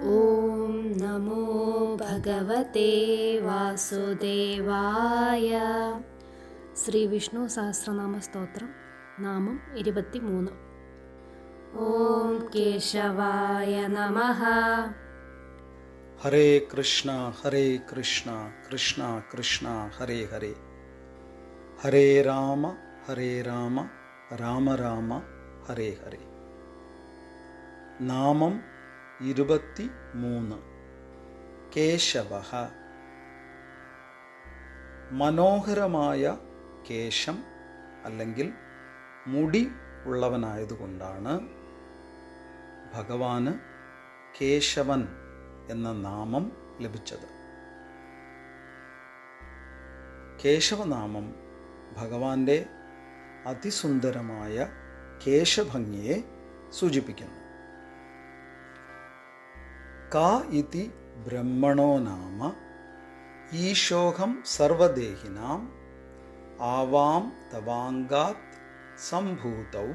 ॐ नमो भगवते वासुदेवाय। श्रीविष्णुसहस्रनामस्तोत्रं नाम ॐ केशवाय नमः। हरे कृष्ण हरे कृष्ण कृष्ण कृष्ण हरे हरे। हरे राम हरे राम राम राम हरे हरे। नामं ഇരുപത്തി മൂന്ന് കേശവ മനോഹരമായ കേശം അല്ലെങ്കിൽ മുടി ഉള്ളവനായതുകൊണ്ടാണ് ഭഗവാന് കേശവൻ എന്ന നാമം ലഭിച്ചത്. കേശവനാമം ഭഗവാന്റെ അതിസുന്ദരമായ കേശഭംഗിയെ സൂചിപ്പിക്കുന്നു. കാ ഇതി ബ്രഹ്മണോ നാമ? ഈശോഹം സർവദേഹിനാം ആവാം തവാങ്കാത് സംഭൂതൗ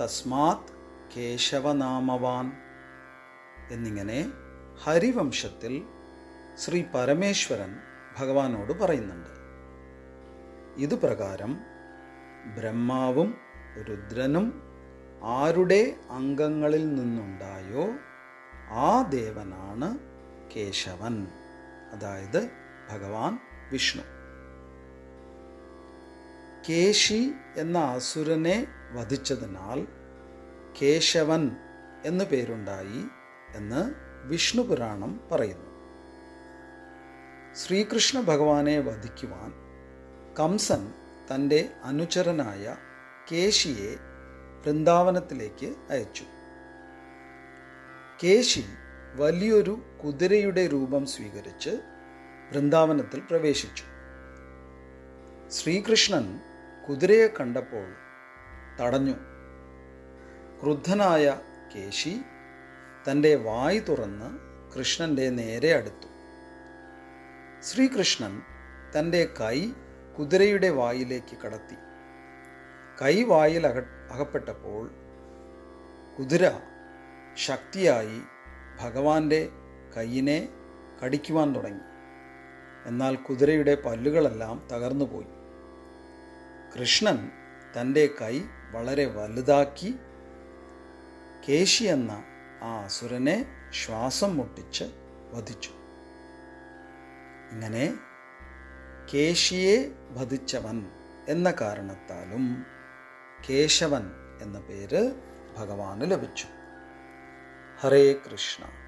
തസ്മാത് കേശവനാമവാൻ. എന്നിങ്ങനെ ഹരിവംശത്തിൽ ശ്രീ പരമേശ്വരൻ ഭഗവാനോട് പറയുന്നുണ്ട്. ഇതുപ്രകാരം ബ്രഹ്മാവും രുദ്രനും ആരുടെ അംഗങ്ങളിൽ നിന്നുണ്ടായോ ആ ദേവനാണ് കേശവൻ. അതായത് ഭഗവാൻ വിഷ്ണു. കേശി എന്ന അസുരനെ വധിച്ചതിനാൽ കേശവൻ എന്നു പേരുണ്ടായി എന്ന് വിഷ്ണു പുരാണം പറയുന്നു. ശ്രീകൃഷ്ണ ഭഗവാനെ വധിക്കുവാൻ കംസൻ തന്റെ അനുചരനായ കേശിയെ വൃന്ദാവനത്തിലേക്ക് അയച്ചു. കേശി വലിയൊരു കുതിരയുടെ രൂപം സ്വീകരിച്ച് വൃന്ദാവനത്തിൽ പ്രവേശിച്ചു. ശ്രീകൃഷ്ണൻ കുതിരയെ കണ്ടപ്പോൾ തടഞ്ഞു. ക്രുദ്ധനായ കേശി തന്റെ വായി തുറന്ന് കൃഷ്ണന്റെ നേരെ അടുത്തു. ശ്രീകൃഷ്ണൻ തന്റെ കൈ കുതിരയുടെ വായിലേക്ക് കടത്തി. കൈ വായിൽ അക അകപ്പെട്ടപ്പോൾ കുതിര ശക്തിയായി ഭഗവാന്റെ കൈയിനെ കടിക്കുവാൻ തുടങ്ങി. എന്നാൽ കുതിരയുടെ പല്ലുകളെല്ലാം തകർന്നുപോയി. കൃഷ്ണൻ തന്റെ കൈ വളരെ വലുതാക്കി കേശി എന്ന ആ അസുരനെ ശ്വാസം മുട്ടിച്ച് വധിച്ചു. ഇങ്ങനെ കേശിയെ വധിച്ചവൻ എന്ന കാരണത്താലും കേശവൻ എന്ന പേര് ഭഗവാന് ലഭിച്ചു. हरे कृष्णा।